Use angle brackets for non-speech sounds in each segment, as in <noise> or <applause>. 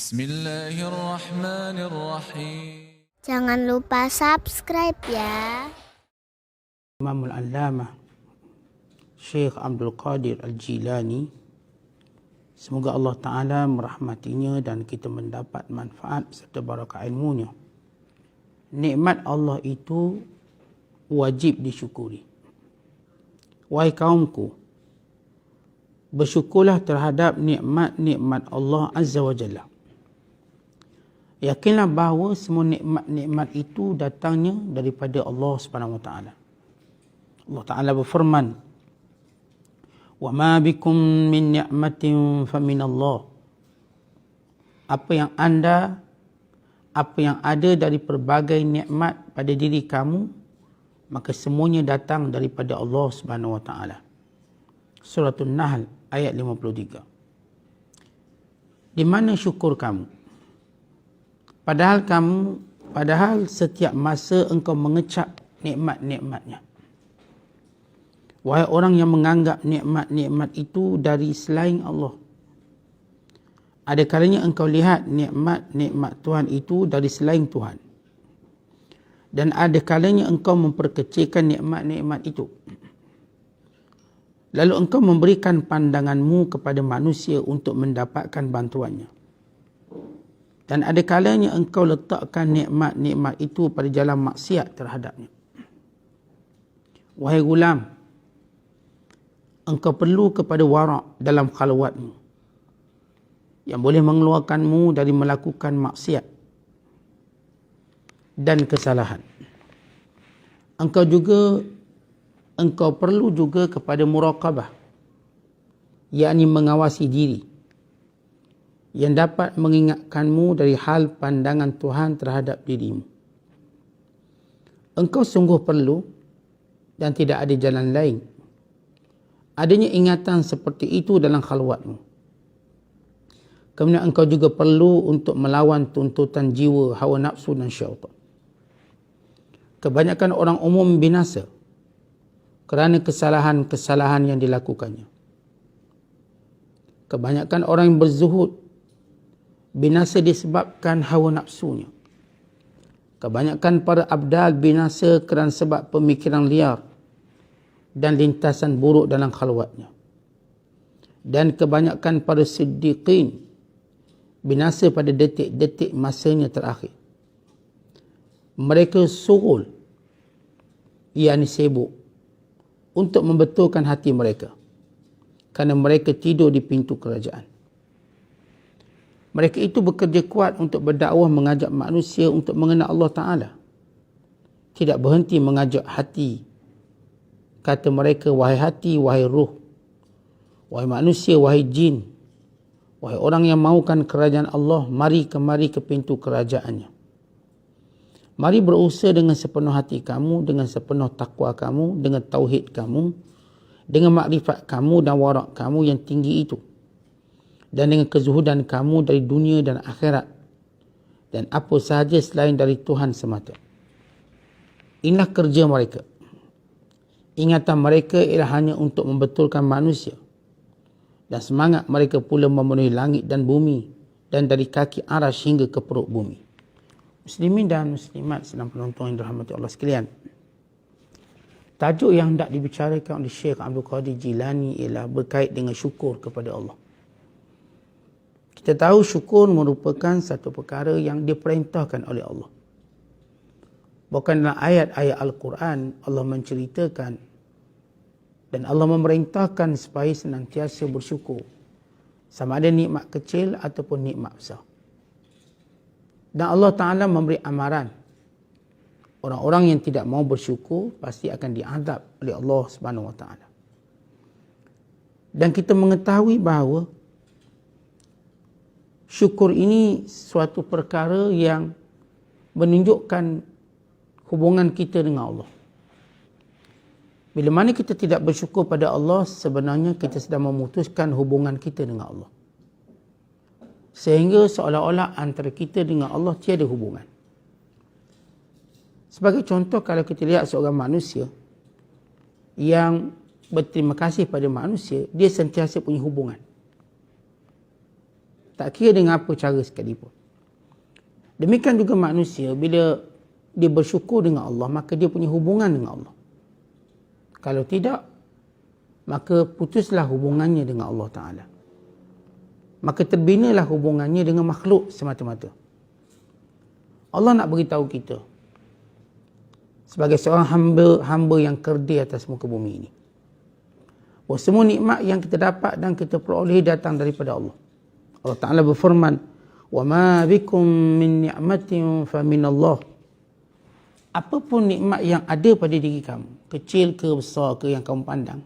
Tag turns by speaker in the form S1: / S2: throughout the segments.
S1: Bismillahirrahmanirrahim.
S2: Jangan lupa subscribe ya.
S3: Imam Al-Allamah Syekh Abdul Qadir Al-Jilani Semoga Allah Ta'ala merahmatinya dan kita mendapat manfaat serta barakah ilmunya. Nikmat Allah itu wajib disyukuri. Wahai kaumku, bersyukurlah terhadap nikmat-nikmat Allah Azza wa Jalla. Yakinlah bahawa semua nikmat-nikmat itu datangnya daripada Allah Subhanahu wa taala. Allah Taala berfirman, "Wa ma bikum min ni'matin famin Allah." Apa yang anda apa yang ada dari pelbagai nikmat pada diri kamu maka semuanya datang daripada Allah Subhanahu wa taala. Surah An-Nahl ayat 53. Di mana syukur kamu? Padahal kamu, padahal setiap masa engkau mengecap nikmat-nikmatnya. Wahai orang yang menganggap nikmat-nikmat itu dari selain Allah. Ada kalanya engkau lihat nikmat-nikmat Tuhan itu dari selain Tuhan. Dan ada kalanya engkau memperkecilkan nikmat-nikmat itu. Lalu engkau memberikan pandanganmu kepada manusia untuk mendapatkan bantuannya. Dan ada kalanya engkau letakkan nikmat-nikmat itu pada jalan maksiat terhadapnya. Wahai gulam, engkau perlu kepada warak dalam khalwatmu yang boleh mengeluarkanmu dari melakukan maksiat dan kesalahan. Engkau juga engkau perlu juga kepada muraqabah yakni mengawasi diri yang dapat mengingatkanmu dari hal pandangan Tuhan terhadap dirimu. Engkau sungguh perlu dan tidak ada jalan lain. Adanya ingatan seperti itu dalam khalwatmu. Kemudian engkau juga perlu untuk melawan tuntutan jiwa, hawa nafsu dan syaitan. Kebanyakan orang umum binasa kerana kesalahan-kesalahan yang dilakukannya. Kebanyakan orang yang berzuhud binasa disebabkan hawa nafsunya. Kebanyakan para abdal binasa kerana sebab pemikiran liar dan lintasan buruk dalam khalwatnya. Dan kebanyakan para siddiqin binasa pada detik-detik masanya terakhir. Mereka surul, yakni sibuk, untuk membetulkan hati mereka. Kerana mereka tidur di pintu kerajaan. Mereka itu bekerja kuat untuk berdakwah mengajak manusia untuk mengenal Allah Ta'ala. Tidak berhenti mengajak hati. Kata mereka, wahai hati, wahai ruh. Wahai manusia, wahai jin. Wahai orang yang mahukan kerajaan Allah, mari kemari ke pintu kerajaannya. Mari berusaha dengan sepenuh hati kamu, dengan sepenuh takwa kamu, dengan tauhid kamu, dengan makrifat kamu dan warak kamu yang tinggi itu dan dengan kezuhudan kamu dari dunia dan akhirat dan apa sahaja selain dari Tuhan semata. Inilah kerja mereka. Ingatan mereka ialah hanya untuk membetulkan manusia dan semangat mereka pula memenuhi langit dan bumi dan dari kaki aras hingga ke perut bumi. Muslimin dan muslimat sedang penonton yang dirahmati Allah sekalian. Tajuk yang hendak dibicarakan oleh Syekh Abdul Qadir Jilani ialah berkait dengan syukur kepada Allah. Kita tahu syukur merupakan satu perkara yang diperintahkan oleh Allah. Bahkan dalam ayat-ayat Al-Quran, Allah menceritakan dan Allah memerintahkan supaya senantiasa bersyukur. Sama ada nikmat kecil ataupun nikmat besar. Dan Allah Ta'ala memberi amaran. Orang-orang yang tidak mau bersyukur pasti akan diadab oleh Allah Subhanahu Wa Ta'ala. Dan kita mengetahui bahawa syukur ini suatu perkara yang menunjukkan hubungan kita dengan Allah. Bila mana kita tidak bersyukur pada Allah, sebenarnya kita sedang memutuskan hubungan kita dengan Allah. Sehingga seolah-olah antara kita dengan Allah tiada hubungan. Sebagai contoh, kalau kita lihat seorang manusia yang berterima kasih pada manusia, dia sentiasa punya hubungan. Tak kira dengan apa cara sekalipun. Demikian juga manusia bila dia bersyukur dengan Allah, maka dia punya hubungan dengan Allah. Kalau tidak, maka putuslah hubungannya dengan Allah Ta'ala. Maka terbinalah hubungannya dengan makhluk semata-mata. Allah nak beritahu kita sebagai seorang hamba hamba yang kerdi atas muka bumi ini. Bahawa semua nikmat yang kita dapat dan kita peroleh datang daripada Allah. Allah Ta'ala berfirman "Wa وَمَا min مِنْ fa فَمِنَ اللَّهِ Apapun nikmat yang ada pada diri kamu Kecil ke besar ke yang kamu pandang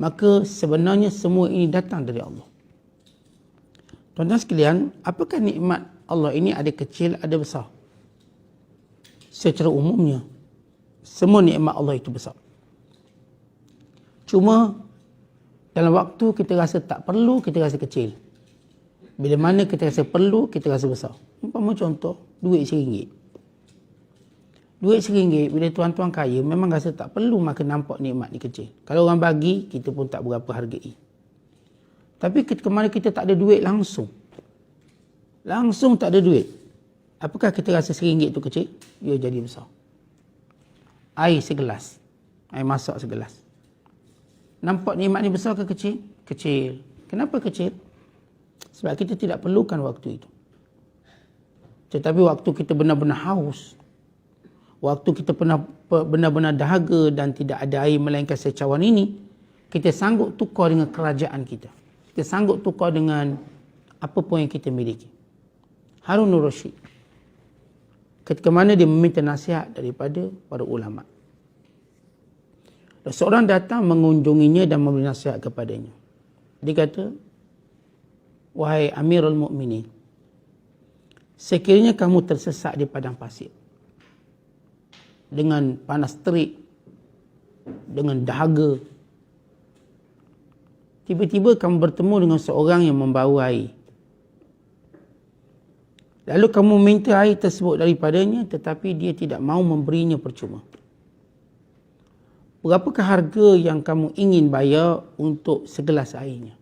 S3: Maka sebenarnya semua ini datang dari Allah. Tuan-tuan sekalian Apakah nikmat Allah ini ada kecil ada besar? Secara umumnya Semua nikmat Allah itu besar. Cuma dalam waktu kita rasa tak perlu, kita rasa kecil. Bila mana kita rasa perlu, kita rasa besar. Umpama contoh, duit RM1. Duit RM1, bila tuan-tuan kaya, memang rasa tak perlu maka nampak nikmat ni kecil. Kalau orang bagi, kita pun tak berapa hargai. Tapi ketika mana kita tak ada duit langsung. Langsung tak ada duit. Apakah kita rasa RM1 tu kecil? Ia jadi besar. Air segelas. Air masak segelas. Nampak nikmat ni besar ke kecil? Kecil. Kenapa kecil? Sebab kita tidak perlukan waktu itu. Tetapi waktu kita benar-benar haus, waktu kita benar-benar dahaga dan tidak ada air melainkan secawan ini, kita sanggup tukar dengan kerajaan kita. Kita sanggup tukar dengan apa pun yang kita miliki. Harun Rashid. Ketika mana dia meminta nasihat daripada para ulama. Dan seorang datang mengunjunginya dan memberi nasihat kepadanya. Dia kata, Wahai Amirul Mukminin, sekiranya kamu tersesat di padang pasir dengan panas terik, dengan dahaga, tiba-tiba kamu bertemu dengan seorang yang membawa air. Lalu kamu minta air tersebut daripadanya tetapi dia tidak mau memberinya percuma. Berapakah harga yang kamu ingin bayar untuk segelas airnya?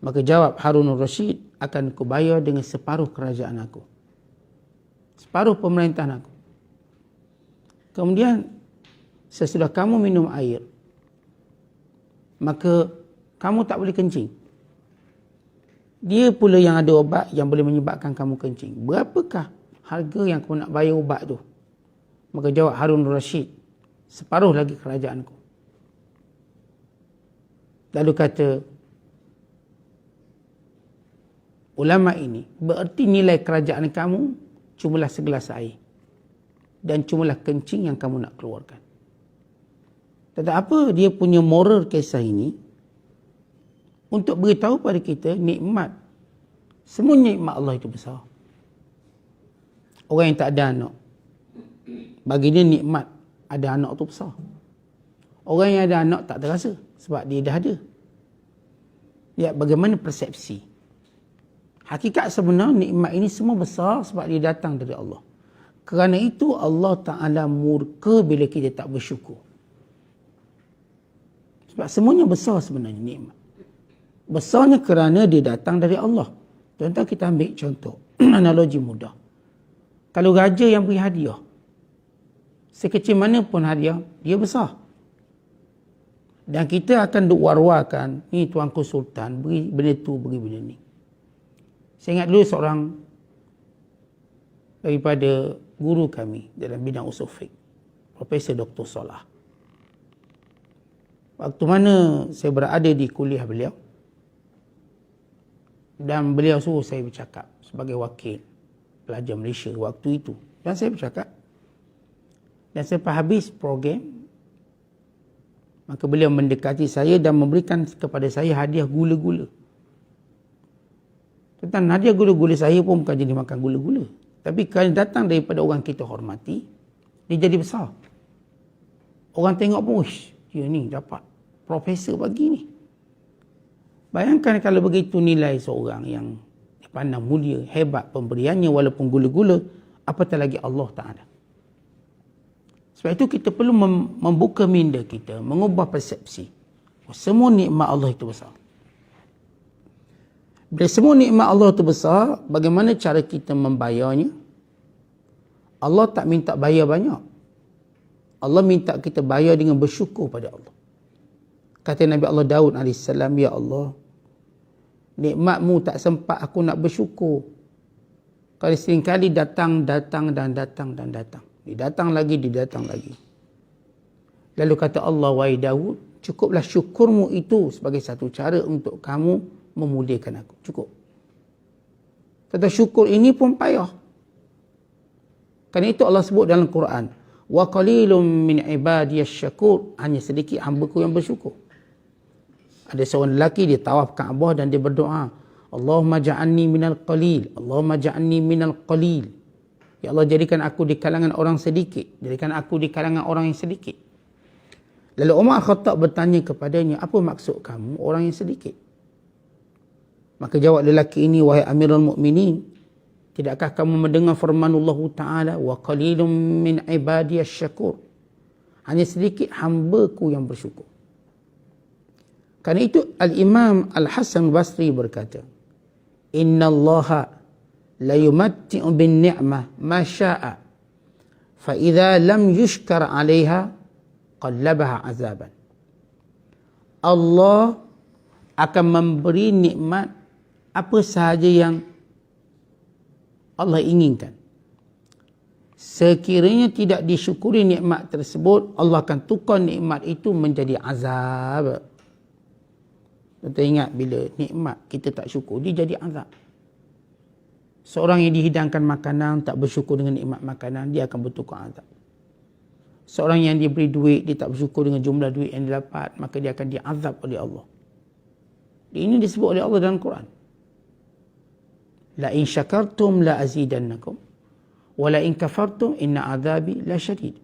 S3: Maka jawab Harun Rashid akan kubayar dengan separuh kerajaan aku. Separuh pemerintahan aku. Kemudian sesudah kamu minum air, maka kamu tak boleh kencing. Dia pula yang ada obat yang boleh menyebabkan kamu kencing. Berapakah harga yang kamu nak bayar ubat tu? Maka jawab Harun Rashid, separuh lagi kerajaanku. Lalu kata, ulama ini bererti nilai kerajaan kamu cumalah segelas air dan cumalah kencing yang kamu nak keluarkan. Tetapi apa dia punya moral kisah ini untuk beritahu pada kita nikmat semua nikmat Allah itu besar. Orang yang tak ada anak bagi dia nikmat ada anak tu besar. Orang yang ada anak tak terasa sebab dia dah ada. Ya, bagaimana persepsi? Hakikat sebenarnya nikmat ini semua besar sebab dia datang dari Allah. Kerana itu Allah Ta'ala murka bila kita tak bersyukur. Sebab semuanya besar sebenarnya nikmat. Besarnya kerana dia datang dari Allah. Tuan-tuan kita ambil contoh. <clears throat> Analogi mudah. Kalau raja yang beri hadiah. Sekecil mana pun hadiah, dia besar. Dan kita akan duk war-warkan, ni tuanku sultan, beri benda tu, beri benda ni. Saya ingat dulu seorang daripada guru kami dalam bidang usul fiqh, Profesor Dr. Solah. Waktu mana saya berada di kuliah beliau dan beliau suruh saya bercakap sebagai wakil pelajar Malaysia waktu itu. Dan saya bercakap dan selepas habis program maka beliau mendekati saya dan memberikan kepada saya hadiah gula-gula. Tentang hadiah gula-gula saya pun bukan jadi makan gula-gula. Tapi kalau datang daripada orang kita hormati, dia jadi besar. Orang tengok pun, dia ni dapat profesor pagi ni. Bayangkan kalau begitu nilai seorang yang dipandang mulia, hebat pemberiannya walaupun gula-gula, apatah lagi Allah Ta'ala. Sebab itu kita perlu membuka minda kita, mengubah persepsi. Semua nikmat Allah itu besar. Bila semua nikmat Allah itu besar, bagaimana cara kita membayarnya? Allah tak minta bayar banyak. Allah minta kita bayar dengan bersyukur pada Allah. Kata Nabi Allah Daud AS, Ya Allah, nikmatmu tak sempat aku nak bersyukur. Kali datang, datang dan datang dan datang. Dia datang lagi, dia datang lagi. Lalu kata Allah, Wahai Daud, cukuplah syukurmu itu sebagai satu cara untuk kamu memuliakan aku. Cukup. Kata syukur ini pun payah. Kerana itu Allah sebut dalam Quran. Wa qalilum min ibadiyas syakur. Hanya sedikit hambaku yang bersyukur. Ada seorang lelaki dia tawaf Kaabah dan dia berdoa. Allahumma ja'anni minal qalil. Allahumma ja'anni minal qalil. Ya Allah jadikan aku di kalangan orang sedikit. Jadikan aku di kalangan orang yang sedikit. Lalu Umar Khattab bertanya kepadanya, apa maksud kamu orang yang sedikit? Maka jawab lelaki ini, wahai amirul mu'minin, tidakkah kamu mendengar firman Allah Ta'ala, wa qalilum min ibadiyas syakur. Hanya sedikit hambaku yang bersyukur. Karena itu Al-Imam Al-Hasan Basri berkata, Inna Allah la yumatti'u bin ni'mah ma sya'a. Fa idza lam yushkar 'alayha qallabaha azaban. Allah akan memberi nikmat apa sahaja yang Allah inginkan. Sekiranya tidak disyukuri nikmat tersebut, Allah akan tukar nikmat itu menjadi azab. Kita ingat bila nikmat kita tak syukur, dia jadi azab. Seorang yang dihidangkan makanan, tak bersyukur dengan nikmat makanan, dia akan bertukar azab. Seorang yang diberi duit, dia tak bersyukur dengan jumlah duit yang dia dapat, maka dia akan diazab oleh Allah. Ini disebut oleh Allah dalam Quran. La in syakartum la azidannakum. Wa la in kafartum inna azabi la syadid.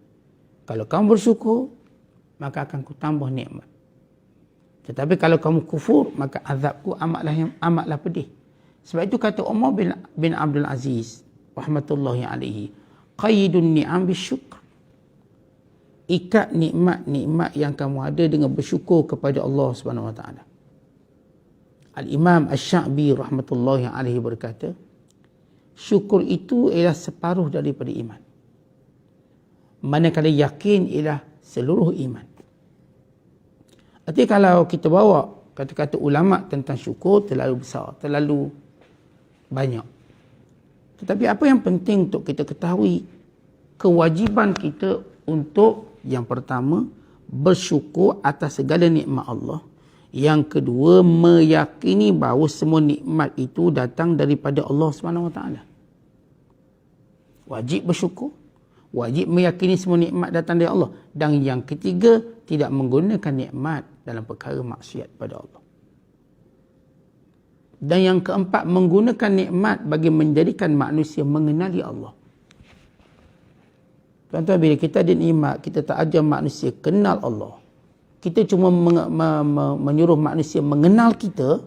S3: Kalau kamu bersyukur, maka akan ku tambah nikmat. Tetapi kalau kamu kufur, maka azabku amatlah yang amatlah pedih. Sebab itu kata Umar bin, bin Abdul Aziz, rahmatullahi alaihi, qaidun ni'am bisyukr. Ikat nikmat-nikmat yang kamu ada dengan bersyukur kepada Allah Subhanahu wa taala. Al-Imam Asy-Sya'bi rahmatullahi alaihi berkata, syukur itu ialah separuh daripada iman. Manakala yakin ialah seluruh iman. Artinya kalau kita bawa kata-kata ulama tentang syukur terlalu besar, terlalu banyak. Tetapi apa yang penting untuk kita ketahui kewajiban kita untuk yang pertama bersyukur atas segala nikmat Allah. Yang kedua meyakini bahawa semua nikmat itu datang daripada Allah Taala. Wajib bersyukur, wajib meyakini semua nikmat datang dari Allah dan yang ketiga tidak menggunakan nikmat dalam perkara maksiat pada Allah. Dan yang keempat, menggunakan nikmat bagi menjadikan manusia mengenali Allah. Tuan-tuan, bila kita ada nikmat, kita tak ajar manusia kenal Allah. Kita cuma meng- me- me- menyuruh manusia mengenal kita,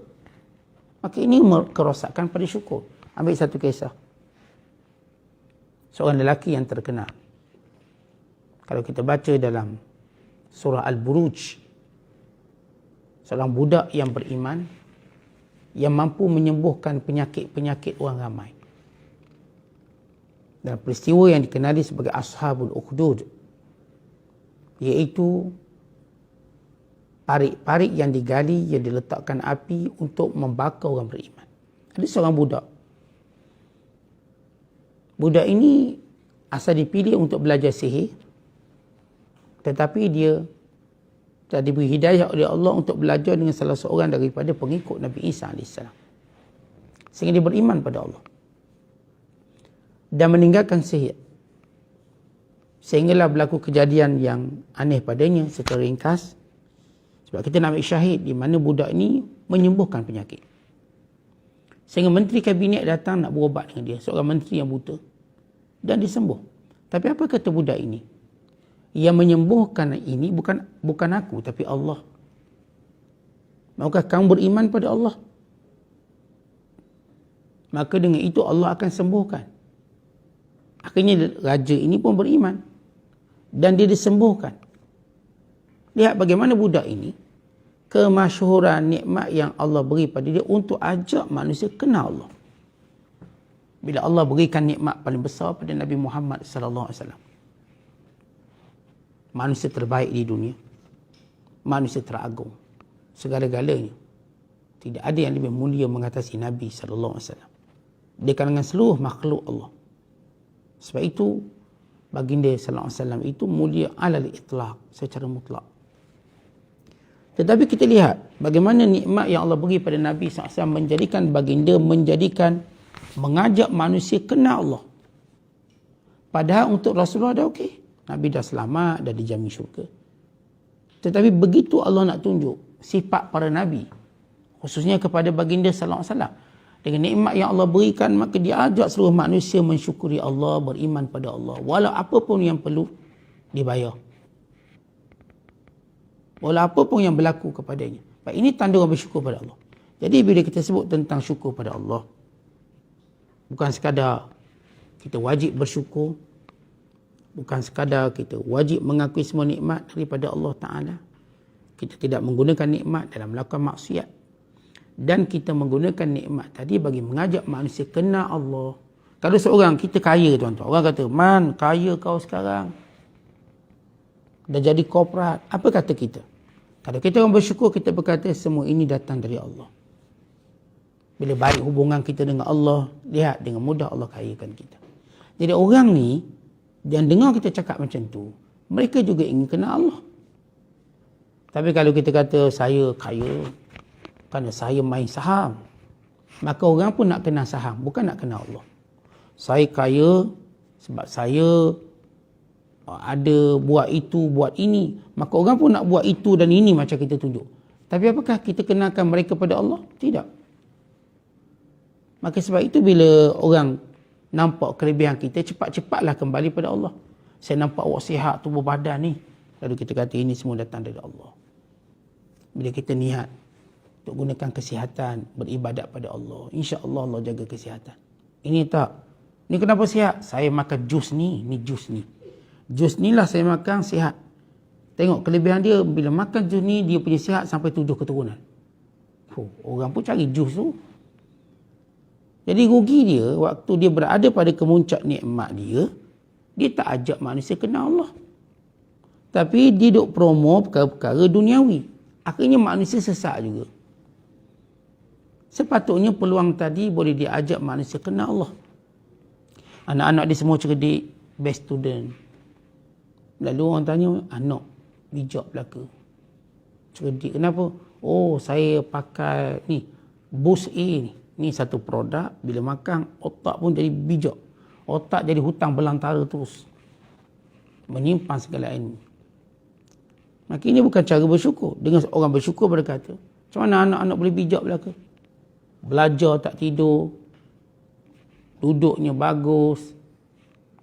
S3: maka ini kerosakan pada syukur. Ambil satu kisah. Seorang lelaki yang terkenal. Kalau kita baca dalam surah Al-Buruj, seorang budak yang beriman, yang mampu menyembuhkan penyakit-penyakit orang ramai. Dan peristiwa yang dikenali sebagai Ashabul Ukhdud iaitu parik-parik yang digali yang diletakkan api untuk membakar orang beriman. Ada seorang budak. Budak ini asal dipilih untuk belajar sihir tetapi dia telah diberi hidayah oleh Allah untuk belajar dengan salah seorang daripada pengikut Nabi Isa AS. Sehingga dia beriman pada Allah. Dan meninggalkan sihir. Sehinggalah berlaku kejadian yang aneh padanya secara ringkas. Sebab kita nak ambil syahid di mana budak ini menyembuhkan penyakit. Sehingga menteri kabinet datang nak berubat dengan dia. Seorang menteri yang buta. Dan disembuh. Tapi apa kata budak ini? yang menyembuhkan ini bukan bukan aku tapi Allah. Maukah kamu beriman pada Allah? Maka dengan itu Allah akan sembuhkan. Akhirnya raja ini pun beriman. Dan dia disembuhkan. Lihat bagaimana budak ini. Kemasyhuran nikmat yang Allah beri pada dia untuk ajak manusia kenal Allah. Bila Allah berikan nikmat paling besar pada Nabi Muhammad sallallahu alaihi wasallam. Manusia terbaik di dunia. Manusia teragung. Segala-galanya. Tidak ada yang lebih mulia mengatasi Nabi sallallahu alaihi wasallam. Di kalangan seluruh makhluk Allah. Sebab itu baginda sallallahu alaihi wasallam itu mulia alal itlaq secara mutlak. Tetapi kita lihat bagaimana nikmat yang Allah beri pada Nabi SAW menjadikan baginda menjadikan mengajak manusia kenal Allah. Padahal untuk Rasulullah dah okey. Nabi dah selamat, dah dijamin syurga. Tetapi begitu Allah nak tunjuk sifat para Nabi. Khususnya kepada baginda wasallam. Dengan nikmat yang Allah berikan, maka dia ajak seluruh manusia mensyukuri Allah, beriman pada Allah. Walau apa pun yang perlu dibayar. Walau apa pun yang berlaku kepadanya. Baik, ini tanda orang bersyukur pada Allah. Jadi bila kita sebut tentang syukur pada Allah, bukan sekadar kita wajib bersyukur, bukan sekadar kita wajib mengakui semua nikmat daripada Allah Ta'ala. Kita tidak menggunakan nikmat dalam melakukan maksiat. Dan kita menggunakan nikmat tadi bagi mengajak manusia kenal Allah. Kalau seorang kita kaya tuan-tuan. Orang kata, man kaya kau sekarang. Dah jadi korporat. Apa kata kita? Kalau kita orang bersyukur, kita berkata semua ini datang dari Allah. Bila baik hubungan kita dengan Allah, lihat dengan mudah Allah kayakan kita. Jadi orang ni, yang dengar kita cakap macam tu, mereka juga ingin kenal Allah. Tapi kalau kita kata saya kaya, kerana saya main saham, maka orang pun nak kenal saham, bukan nak kenal Allah. Saya kaya sebab saya ada buat itu, buat ini. Maka orang pun nak buat itu dan ini macam kita tunjuk. Tapi apakah kita kenalkan mereka pada Allah? Tidak. Maka sebab itu bila orang nampak kelebihan kita, cepat-cepatlah kembali pada Allah. Saya nampak awak sihat tubuh badan ni. Lalu kita kata ini semua datang dari Allah. Bila kita niat untuk gunakan kesihatan, beribadat pada Allah. Insya Allah Allah jaga kesihatan. Ini tak. Ini kenapa sihat? Saya makan jus ni, ni jus ni. Jus ni lah saya makan sihat. Tengok kelebihan dia bila makan jus ni dia punya sihat sampai tujuh keturunan. Oh, orang pun cari jus tu. Jadi rugi dia waktu dia berada pada kemuncak nikmat dia, dia tak ajak manusia kenal Allah. Tapi dia duk promo perkara-perkara duniawi. Akhirnya manusia sesak juga. Sepatutnya peluang tadi boleh diajak manusia kenal Allah. Anak-anak dia semua cerdik, best student, Lalu orang tanya, anak bijak belaka. Cerdik. Kenapa? Oh, saya pakai ni, Boost A ni. Ni satu produk, bila makan, otak pun jadi bijak. Otak jadi hutang belantara terus. Menyimpan segala ini. Maka ini bukan cara bersyukur. Dengan orang bersyukur berkata, macam mana anak-anak boleh bijak belaka? Belajar tak tidur, duduknya bagus,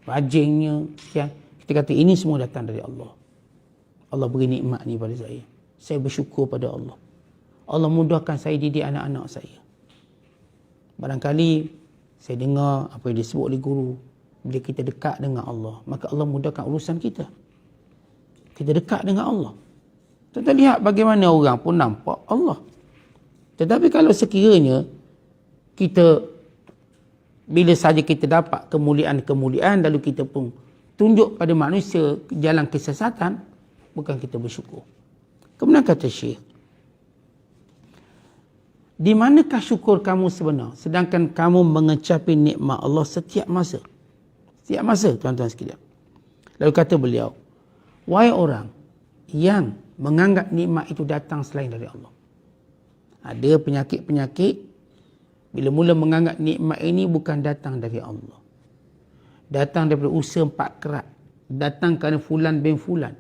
S3: rajinnya, sekian. Kita kata ini semua datang dari Allah. Allah beri nikmat ni pada saya. Saya bersyukur pada Allah. Allah mudahkan saya didik anak-anak saya. Barangkali saya dengar apa yang disebut oleh guru. Bila kita dekat dengan Allah, maka Allah mudahkan urusan kita. Kita dekat dengan Allah. Kita lihat bagaimana orang pun nampak Allah. Tetapi kalau sekiranya kita bila saja kita dapat kemuliaan-kemuliaan lalu kita pun tunjuk pada manusia jalan kesesatan, bukan kita bersyukur. Kemudian kata Syekh, di manakah syukur kamu sebenar sedangkan kamu mengecapi nikmat Allah setiap masa? Setiap masa, tuan-tuan sekalian. Lalu kata beliau, wahai orang yang menganggap nikmat itu datang selain dari Allah. Ada penyakit-penyakit bila mula menganggap nikmat ini bukan datang dari Allah datang daripada usaha empat kerat. Datang kerana fulan bin fulan.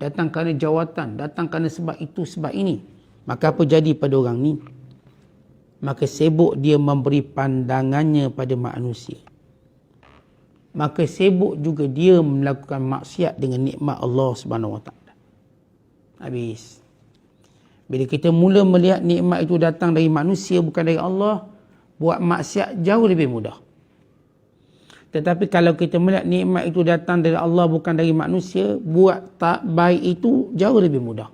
S3: Datang kerana jawatan. Datang kerana sebab itu sebab ini. Maka apa jadi pada orang ni? Maka sibuk dia memberi pandangannya pada manusia. Maka sibuk juga dia melakukan maksiat dengan nikmat Allah Subhanahu Wa Taala. Habis. Bila kita mula melihat nikmat itu datang dari manusia bukan dari Allah buat maksiat jauh lebih mudah tetapi kalau kita melihat nikmat itu datang dari Allah bukan dari manusia, buat tak baik itu jauh lebih mudah.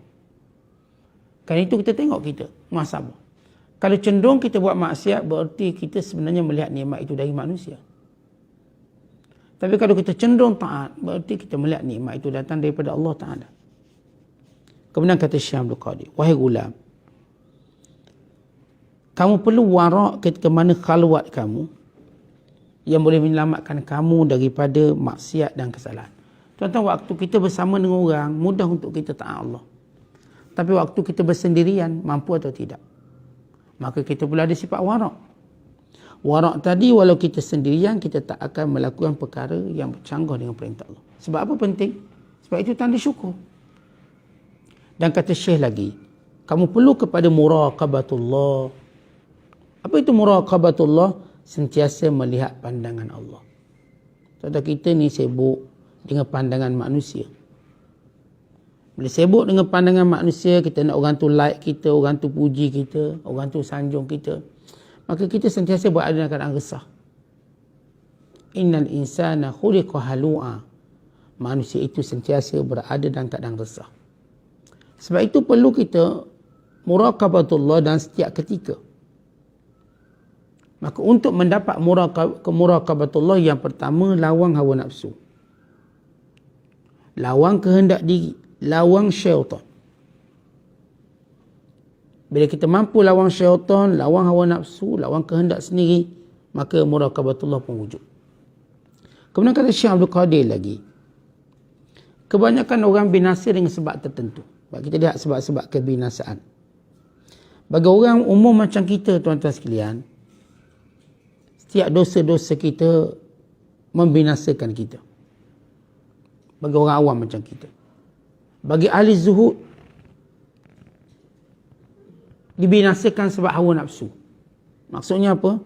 S3: Kerana itu kita tengok kita, muhasabah. Kalau cenderung kita buat maksiat, bererti kita sebenarnya melihat nikmat itu dari manusia. Tapi kalau kita cenderung taat, bererti kita melihat nikmat itu datang daripada Allah Ta'ala. Kemudian kata Abdul Qadir, Wahai gulam, kamu perlu warak ketika mana khalwat kamu yang boleh menyelamatkan kamu daripada maksiat dan kesalahan. Tuan-tuan, waktu kita bersama dengan orang, mudah untuk kita taat Allah. Tapi waktu kita bersendirian, mampu atau tidak? Maka kita pula ada sifat warak. Warak tadi, walau kita sendirian, kita tak akan melakukan perkara yang bercanggah dengan perintah Allah. Sebab apa penting? Sebab itu tanda syukur. Dan kata Syekh lagi, kamu perlu kepada muraqabatullah. Apa itu muraqabatullah? Sentiasa melihat pandangan Allah. Tuan-tuan kita ni sibuk dengan pandangan manusia. Bila sibuk dengan pandangan manusia, kita nak orang tu like kita, orang tu puji kita, orang tu sanjung kita. Maka kita sentiasa berada dalam keadaan resah. Innal insana khuliqa halu'a. Manusia itu sentiasa berada dalam keadaan resah. Sebab itu perlu kita muraqabatullah dan setiap ketika. Maka untuk mendapat muraqabatullah yang pertama lawang hawa nafsu. Lawang kehendak diri, lawang syaitan. Bila kita mampu lawang syaitan, lawang hawa nafsu, lawang kehendak sendiri, maka muraqabatullah pun wujud. Kemudian kata Syekh Abdul Qadir lagi, kebanyakan orang binasa dengan sebab tertentu. Sebab kita lihat sebab-sebab kebinasaan. Bagi orang umum macam kita, tuan-tuan sekalian, setiap dosa-dosa kita membinasakan kita. Bagi orang awam macam kita. Bagi ahli zuhud, dibinasakan sebab hawa nafsu. Maksudnya apa?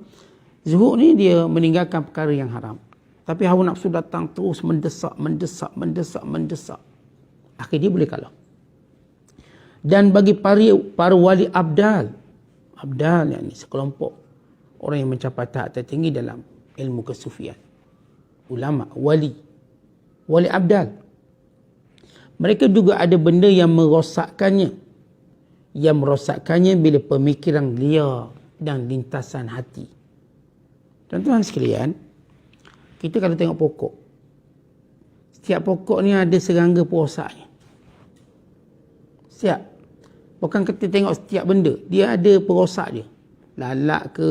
S3: Zuhud ni dia meninggalkan perkara yang haram. Tapi hawa nafsu datang terus mendesak, mendesak, mendesak, mendesak. Akhirnya dia boleh kalah dan bagi para, para wali abdal abdal yang ini sekelompok orang yang mencapai tahap tertinggi dalam ilmu kesufian. Ulama wali wali abdal. Mereka juga ada benda yang merosakkannya. Yang merosakkannya bila pemikiran liar dan lintasan hati. Tuan-tuan sekalian kita kalau tengok pokok setiap pokok ni ada serangga perosaknya siap? Bukan kita tengok setiap benda. Dia ada perosak dia. Lalak ke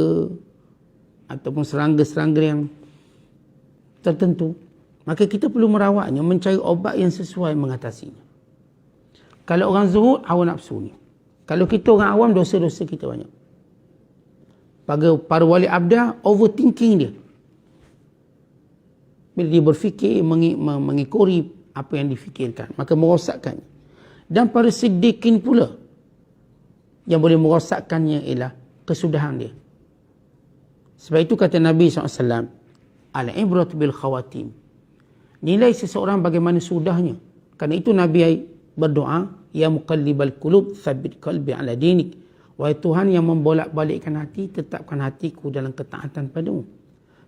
S3: ataupun serangga-serangga yang tertentu. Maka kita perlu merawatnya, mencari obat yang sesuai mengatasinya. Kalau orang zuhud, hawa nafsu ni. Kalau kita orang awam, dosa-dosa kita banyak. Pada para wali abda, overthinking dia. Bila dia berfikir, mengikuri apa yang difikirkan. Maka merosakkan. Dan para siddiqin pula, yang boleh merosakkannya ialah kesudahan dia. Sebab itu kata Nabi SAW, Al-ibrat bil khawatim. Nilai seseorang bagaimana sudahnya. Karena itu Nabi berdoa, Ya muqallibal kulub, thabit qalbi ala dinik. Wahai Tuhan yang membolak-balikkan hati, tetapkan hatiku dalam ketaatan padamu.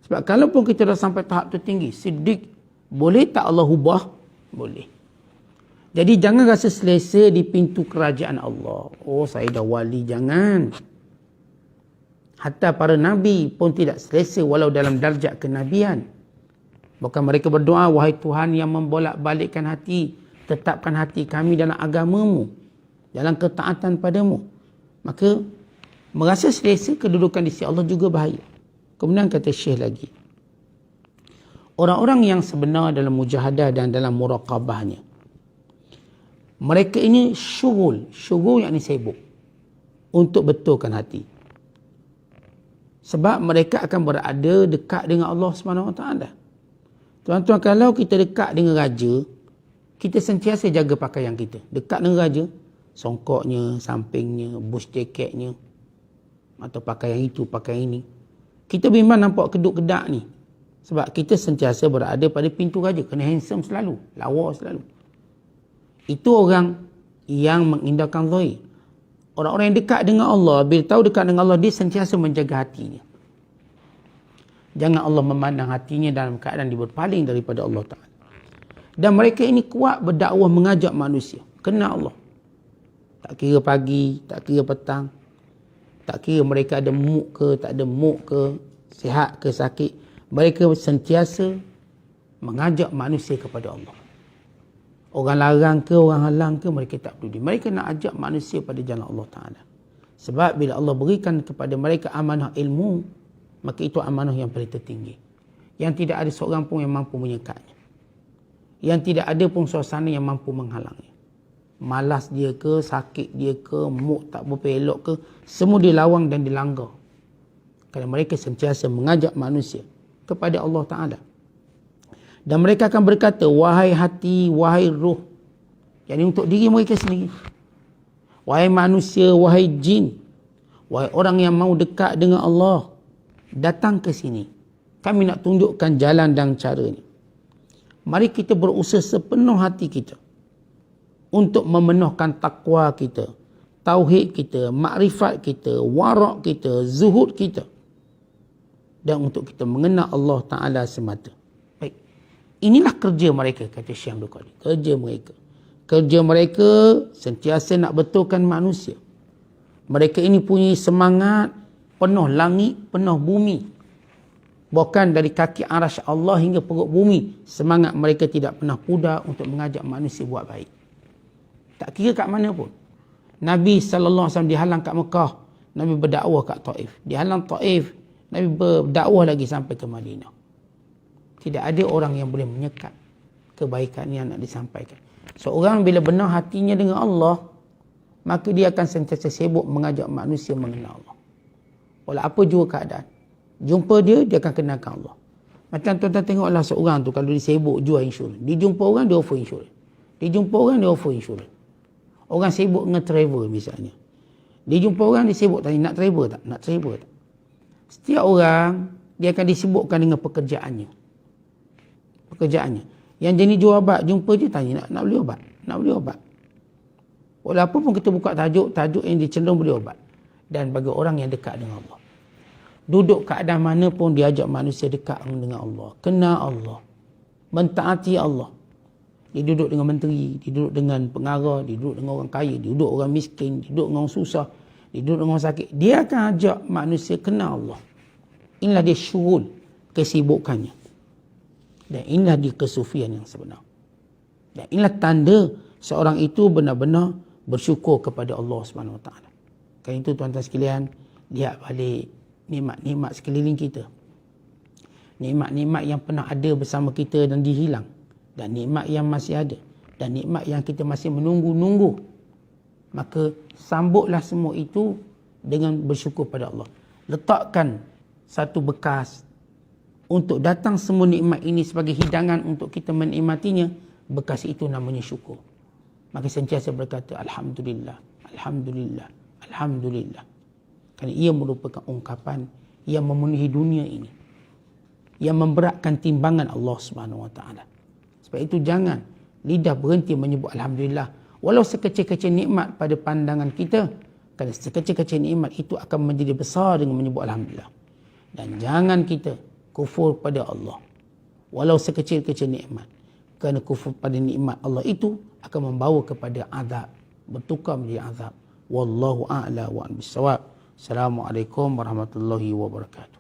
S3: Sebab kalau pun kita dah sampai tahap tertinggi, siddiq, boleh tak Allah ubah? Boleh. Jadi jangan rasa selesa di pintu kerajaan Allah. Oh saya dah wali, jangan. Hatta para nabi pun tidak selesa walau dalam darjat kenabian. Bukan mereka berdoa, wahai Tuhan yang membolak balikkan hati, tetapkan hati kami dalam agamamu, dalam ketaatan padamu. Maka merasa selesa kedudukan di sisi Allah juga bahaya. Kemudian kata Syekh lagi. Orang-orang yang sebenar dalam mujahadah dan dalam muraqabahnya mereka ini syugul, syugul yang ini sibuk untuk betulkan hati. Sebab mereka akan berada dekat dengan Allah SWT. Tuan-tuan, kalau kita dekat dengan raja, kita sentiasa jaga pakaian kita. Dekat dengan raja, songkoknya, sampingnya, bush jaketnya, atau pakaian itu, pakaian ini. Kita memang nampak keduk-kedak ni. Sebab kita sentiasa berada pada pintu raja. Kena handsome selalu, lawa selalu. Itu orang yang mengindahkan zahir. Orang-orang yang dekat dengan Allah, bila tahu dekat dengan Allah, dia sentiasa menjaga hatinya. Jangan Allah memandang hatinya dalam keadaan dia berpaling daripada Allah Ta'ala. Dan mereka ini kuat berdakwah mengajak manusia. Kena Allah. Tak kira pagi, tak kira petang. Tak kira mereka ada muk ke, tak ada muk ke, sihat ke sakit. Mereka sentiasa mengajak manusia kepada Allah. Orang larang ke, orang halang ke, mereka tak peduli. Mereka nak ajak manusia pada jalan Allah Ta'ala. Sebab bila Allah berikan kepada mereka amanah ilmu, maka itu amanah yang paling tertinggi. Yang tidak ada seorang pun yang mampu menyekatnya. Yang tidak ada pun suasana yang mampu menghalangnya. Malas dia ke, sakit dia ke, muk tak berpelok ke, semua dilawang dan dilanggar. Kerana mereka sentiasa mengajak manusia kepada Allah Ta'ala. Dan mereka akan berkata, wahai hati, wahai ruh. Yang untuk diri mereka sendiri. Wahai manusia, wahai jin. Wahai orang yang mau dekat dengan Allah. Datang ke sini. Kami nak tunjukkan jalan dan cara ini. Mari kita berusaha sepenuh hati kita. Untuk memenuhkan takwa kita. Tauhid kita, makrifat kita, warak kita, zuhud kita. Dan untuk kita mengenal Allah Ta'ala semata. Inilah kerja mereka, kata Syekh Abdul Qadir. Kerja mereka. Kerja mereka sentiasa nak betulkan manusia. Mereka ini punya semangat penuh langit, penuh bumi. Bukan dari kaki arash Allah hingga perut bumi. Semangat mereka tidak pernah pudar untuk mengajak manusia buat baik. Tak kira kat mana pun. Nabi SAW dihalang kat Mekah. Nabi berdakwah kat Taif. Dihalang Taif. Nabi berdakwah lagi sampai ke Madinah. Tidak ada orang yang boleh menyekat kebaikan yang nak disampaikan. Seorang bila benar hatinya dengan Allah, maka dia akan sentiasa sibuk mengajak manusia mengenal Allah. Walau apa juga keadaan. Jumpa dia, dia akan kenalkan Allah. Macam tuan-tuan tengoklah seorang tu kalau dia sibuk jual insurans. Dia jumpa orang, dia offer insurans. Dia jumpa orang, dia offer insurans. Orang sibuk dengan travel misalnya. Dia jumpa orang, dia sibuk tanya, nak travel tak? Nak travel tak? Setiap orang, dia akan disibukkan dengan pekerjaannya pekerjaannya. Yang jenis jual obat, jumpa je tanya nak, nak beli obat. Nak beli obat. Walaupun pun kita buka tajuk, tajuk yang dicenderung beli obat. Dan bagi orang yang dekat dengan Allah. Duduk keadaan mana pun diajak manusia dekat dengan Allah. Kenal Allah. Mentaati Allah. Dia duduk dengan menteri, dia duduk dengan pengarah, dia duduk dengan orang kaya, dia duduk orang miskin, dia duduk dengan orang susah, dia duduk dengan orang sakit. Dia akan ajak manusia kenal Allah. Inilah dia syurul kesibukannya. Dan inilah di kesufian yang sebenar. Dan inilah tanda seorang itu benar-benar bersyukur kepada Allah Subhanahu Wa Taala. Kan itu tuan-tuan sekalian, lihat balik nikmat-nikmat sekeliling kita. Nikmat-nikmat yang pernah ada bersama kita dan dihilang. Dan nikmat yang masih ada. Dan nikmat yang kita masih menunggu-nunggu. Maka sambutlah semua itu dengan bersyukur pada Allah. Letakkan satu bekas untuk datang semua nikmat ini sebagai hidangan untuk kita menikmatinya, bekas itu namanya syukur. Maka sentiasa berkata, Alhamdulillah, Alhamdulillah, Alhamdulillah. Kerana ia merupakan ungkapan yang memenuhi dunia ini. Yang memberatkan timbangan Allah Subhanahu Wa Taala. Sebab itu jangan lidah berhenti menyebut Alhamdulillah. Walau sekecil-kecil nikmat pada pandangan kita, kerana sekecil-kecil nikmat itu akan menjadi besar dengan menyebut Alhamdulillah. Dan jangan kita kufur pada Allah. Walau sekecil-kecil nikmat. Kerana kufur pada nikmat Allah itu akan membawa kepada azab. Bertukar menjadi azab. Wallahu a'la wa bisawab. Assalamualaikum warahmatullahi wabarakatuh.